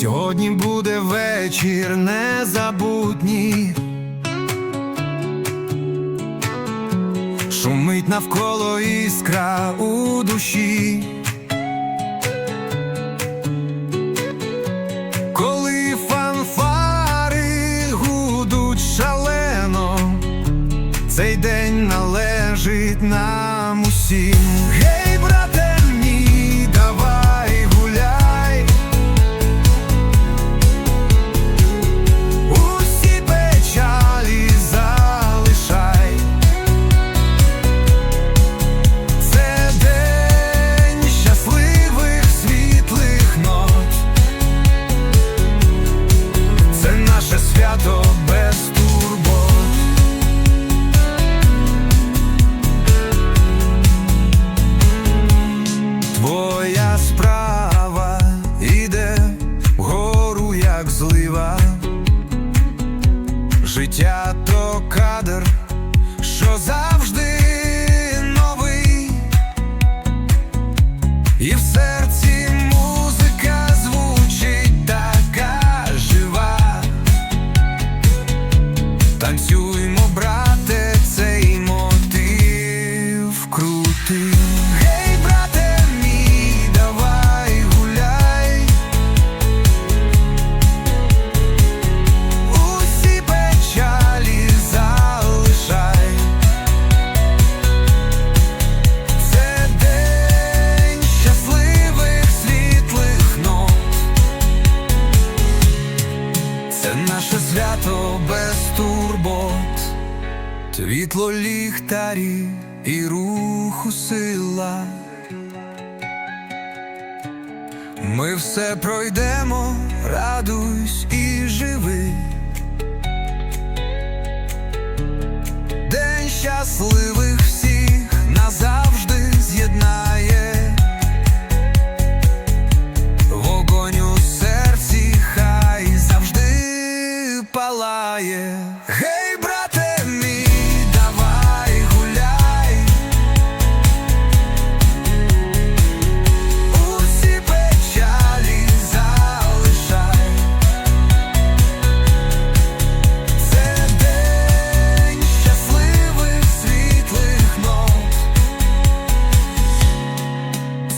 Сьогодні буде вечір незабутній. Шумить навколо іскра у душі. Коли фанфари гудуть шалено, цей день належить нам усім. Гей, брате Життя то кадр, що завжди новий, і в Наше свято без турбот, світло ліхтарі і руху сила. Ми все пройдемо, радуйсь і живи. День щасливих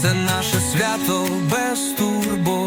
це наше свято без турбо.